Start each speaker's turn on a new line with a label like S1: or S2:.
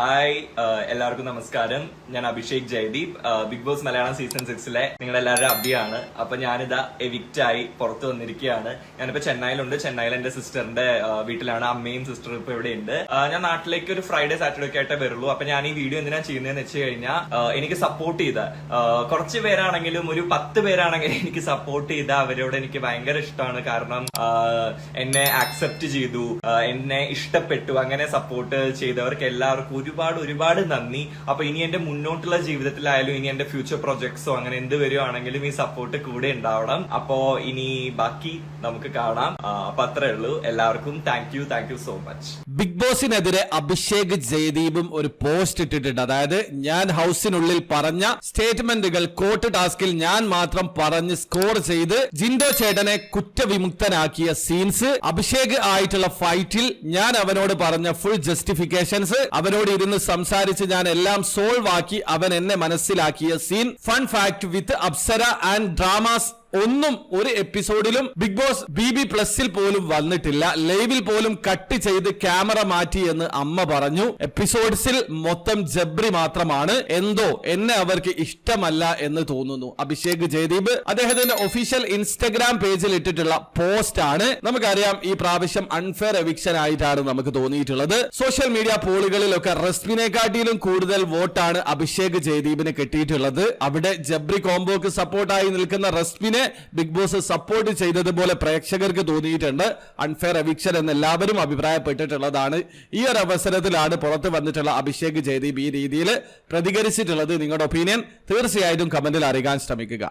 S1: Hi എല്ലാവർക്കും നമസ്കാരം. ഞാൻ Abhishek Jayadeep. Big Boss Malayalam season സിക്സിലെ നിങ്ങളെല്ലാവരുടെ അഭിയാണ് അപ്പൊ ഞാനിതാ എവിക്റ്റ് ആയി പുറത്തു വന്നിരിക്കുകയാണ്. ഞാനിപ്പോ ചെന്നൈയിലുണ്ട്. ചെന്നൈയിൽ എന്റെ സിസ്റ്ററിന്റെ വീട്ടിലാണ്. അമ്മയും സിസ്റ്ററും ഇപ്പൊ ഇവിടെ ഉണ്ട് ഞാൻ നാട്ടിലേക്ക് ഒരു ഫ്രൈഡേ സാറ്റർഡേ ഒക്കെ ആയിട്ടേ വരുള്ളൂ. അപ്പൊ ഞാൻ ഈ വീഡിയോ എന്തിനാ ചെയ്യുന്നതെന്ന് വെച്ച് കഴിഞ്ഞാൽ എനിക്ക് സപ്പോർട്ട് ചെയ്ത കുറച്ച് പേരാണെങ്കിലും ഒരു പത്ത് പേരാണെങ്കിലും എനിക്ക് സപ്പോർട്ട് ചെയ്ത അവരോട് എനിക്ക് ഭയങ്കര ഇഷ്ടമാണ്. കാരണം എന്നെ ആക്സെപ്റ്റ് ചെയ്തു എന്നെ ഇഷ്ടപ്പെട്ടു അങ്ങനെ സപ്പോർട്ട് ചെയ്തവർക്ക് എല്ലാവർക്കും ഒരുപാട് ഒരുപാട് നന്ദി. അപ്പൊ ഇനി എന്റെ മുന്നോട്ടുള്ള ജീവിതത്തിലായാലും ഇനി എന്റെ ഫ്യൂച്ചർ പ്രൊജക്ട്സോ അങ്ങനെ എന്ത് വരുവാണെങ്കിലും ഈ സപ്പോർട്ട് കൂടെ ഉണ്ടാവണം. അപ്പോ ഇനി ബാക്കി നമുക്ക് കാണാം. അപ്പൊ അത്രേ ഉള്ളൂ. എല്ലാവർക്കും thank you thank you so much
S2: big ബോസിനെതിരെ Abhishek ജയദീപും ഒരു പോസ്റ്റ് ഇട്ടിട്ടുണ്ട്. അതായത് ഞാൻ ഹൗസിനുള്ളിൽ പറഞ്ഞ സ്റ്റേറ്റ്മെന്റുകൾ കോർട്ട് ടാസ്കിൽ ഞാൻ മാത്രം പറഞ്ഞ് സ്കോർ ചെയ്ത് ജിൻഡോ ചേട്ടനെ കുറ്റവിമുക്തനാക്കിയ സീൻസ് അഭിഷേക് ആയിട്ടുള്ള ഫൈറ്റിൽ ഞാൻ അവനോട് പറഞ്ഞ ഫുൾ ജസ്റ്റിഫിക്കേഷൻസ് അവനോട് ഇരുന്ന് സംസാരിച്ച് ഞാൻ എല്ലാം സോൾവ് ആക്കി അവൻ എന്നെ മനസ്സിലാക്കിയ scene. Fun fact with Apsara and dramas ഒന്നും ഒരു എപ്പിസോഡിലും ബിഗ് ബോസ് ബി ബി പ്ലസിൽ പോലും വന്നിട്ടില്ല. ലൈവിൽ പോലും കട്ട് ചെയ്ത് ക്യാമറ മാറ്റി എന്ന് അമ്മ പറഞ്ഞു. എപ്പിസോഡ്സിൽ മൊത്തം ജബ്രി മാത്രമാണ്. എന്തോ എന്നെ അവർക്ക് ഇഷ്ടമല്ല എന്ന് തോന്നുന്നു. അഭിഷേക് ജയദീപ് അദ്ദേഹത്തിന്റെ ഒഫീഷ്യൽ ഇൻസ്റ്റഗ്രാം പേജിൽ ഇട്ടിട്ടുള്ള പോസ്റ്റ് ആണ് നമുക്കറിയാം ഈ പ്രാവശ്യം അൺഫെയർ എവിക്ഷൻ ആയിട്ടാണ് നമുക്ക് തോന്നിയിട്ടുള്ളത്. സോഷ്യൽ മീഡിയ പോളുകളിലൊക്കെ റസ്മിനെക്കാട്ടിലും കൂടുതൽ വോട്ടാണ് അഭിഷേക് ജയദീപിന് കിട്ടിയിട്ടുള്ളത്. അവിടെ ജബ്രി കോംബോക്ക് സപ്പോർട്ടായി നിൽക്കുന്ന റസ്മിനെ ബിഗ് ബോസ് സപ്പോർട്ട് ചെയ്തതുപോലെ പ്രേക്ഷകർക്ക് തോന്നിയിട്ടുണ്ട്. അൺഫെയർ എവിക്ഷൻ എന്ന് എല്ലാവരും അഭിപ്രായപ്പെട്ടിട്ടുള്ളതാണ്. ഈ ഒരു അവസരത്തിലാണ് പുറത്ത് വന്നിട്ടുള്ള അഭിഷേക് ജയദീപ് ഈ രീതിയിൽ പ്രതികരിച്ചിട്ടുള്ളത്. നിങ്ങളുടെ ഒപ്പീനിയൻ തീർച്ചയായിട്ടും കമന്റിൽ അറിയിക്കാൻ ശ്രമിക്കുക.